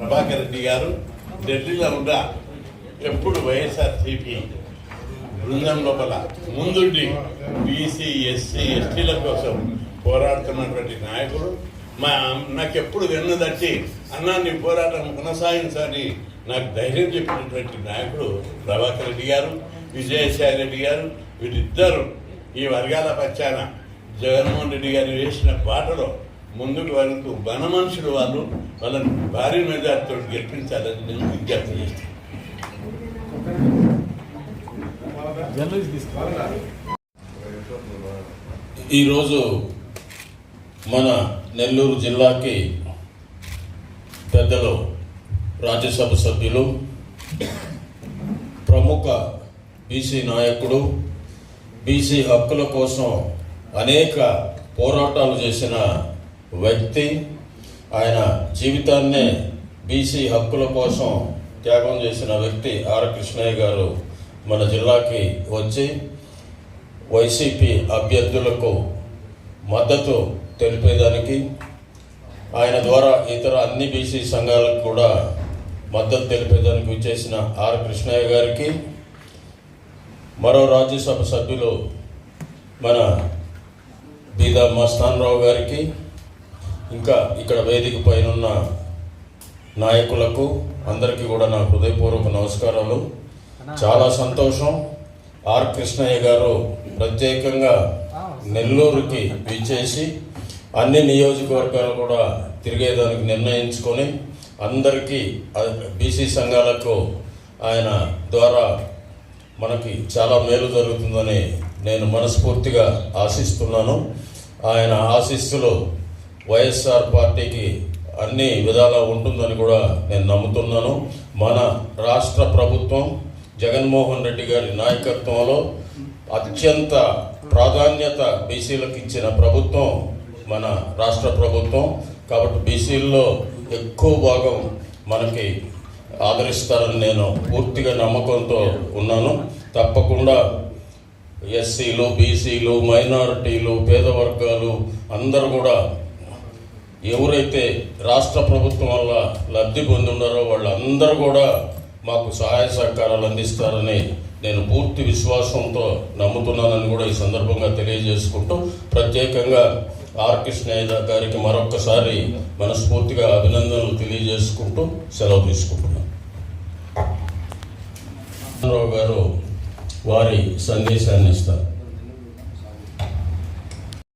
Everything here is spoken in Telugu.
ప్రభాకర్ రెడ్డి గారు ఢిల్లీలో ఉండ ఎప్పుడు వైఎస్ఆర్సీపీ బృందం లోపల ముందుండి బీసీ ఎస్సీ ఎస్టీల కోసం పోరాడుతున్నటువంటి నాయకుడు. మా నాకు ఎప్పుడు వెన్నుదట్టి అన్నా నీ పోరాటం కొనసాగించాలని నాకు ధైర్యం చెప్పినటువంటి నాయకుడు ప్రభాకర్ రెడ్డి గారు విజయసాయి రెడ్డి గారు వీరిద్దరూ ఈ వర్గాల పచ్చాన జగన్మోహన్ రెడ్డి గారు వేసిన బాటలో ముందుకు వెళుతూ వన మనుషులు వాళ్ళు వాళ్ళని భారీ మెజార్టీతో గెలిపించాలని నేను విజ్ఞప్తి చేస్తాను. ఈరోజు మన నెల్లూరు జిల్లాకి పెద్దలు రాజ్యసభ సభ్యులు ప్రముఖ బీసీ నాయకుడు బీసీ హక్కుల కోసం అనేక పోరాటాలు చేసిన వ్యక్తి ఆయన జీవితాన్నే బీసీ హక్కుల కోసం త్యాగం చేసిన వ్యక్తి ఆర్ కృష్ణయ్య గారు మన జిల్లాకి వచ్చి వైసీపీ అభ్యర్థులకు మద్దతు తెలిపేదానికి ఆయన ద్వారా ఇతర అన్ని బీసీ సంఘాలకు కూడా మద్దతు తెలిపేదానికి విచ్చేసిన ఆర్ కృష్ణయ్య గారికి మరో రాజ్యసభ సభ్యులు మన బీదా మస్తానరావు గారికి ఇంకా ఇక్కడ వేదిక పైన నాయకులకు అందరికీ కూడా నా హృదయపూర్వక నమస్కారాలు. చాలా సంతోషం. ఆర్ కృష్ణయ్య గారు ప్రత్యేకంగా నెల్లూరుకి విచ్చేసి అన్ని నియోజకవర్గాలు కూడా తిరిగేదానికి నిర్ణయించుకొని అందరికీ బీసీ సంఘాలకు ఆయన ద్వారా మనకి చాలా మేలు జరుగుతుందని నేను మనస్ఫూర్తిగా ఆశిస్తున్నాను. ఆయన ఆశీస్సులు వైఎస్ఆర్ పార్టీకి అన్ని విధాలా ఉంటుందని కూడా నేను నమ్ముతున్నాను. మన రాష్ట్ర ప్రభుత్వం జగన్మోహన్ రెడ్డి గారి నాయకత్వంలో అత్యంత ప్రాధాన్యత బీసీలకు ఇచ్చిన ప్రభుత్వం మన రాష్ట్ర ప్రభుత్వం. కాబట్టి బీసీల్లో ఎక్కువ భాగం మనకి ఆదరిస్తారని నేను పూర్తిగా నమ్మకంతో ఉన్నాను. తప్పకుండా ఎస్సీలు బీసీలు మైనారిటీలు పేద వర్గాలు అందరూ కూడా ఎవరైతే రాష్ట్ర ప్రభుత్వం వల్ల లబ్ధి పొందున్నారో వాళ్ళందరూ కూడా మాకు సహాయ సహకారాలు అందిస్తారని నేను పూర్తి విశ్వాసంతో నమ్ముతున్నానని కూడా ఈ సందర్భంగా తెలియజేసుకుంటూ ప్రత్యేకంగా ఆర్ కృష్ణయ్య గారికి మరొక్కసారి మనస్ఫూర్తిగా అభినందనలు తెలియజేసుకుంటూ సెలవు తీసుకుంటున్నాను రావు గారు వారి సందేశాన్ని ఇస్తారు.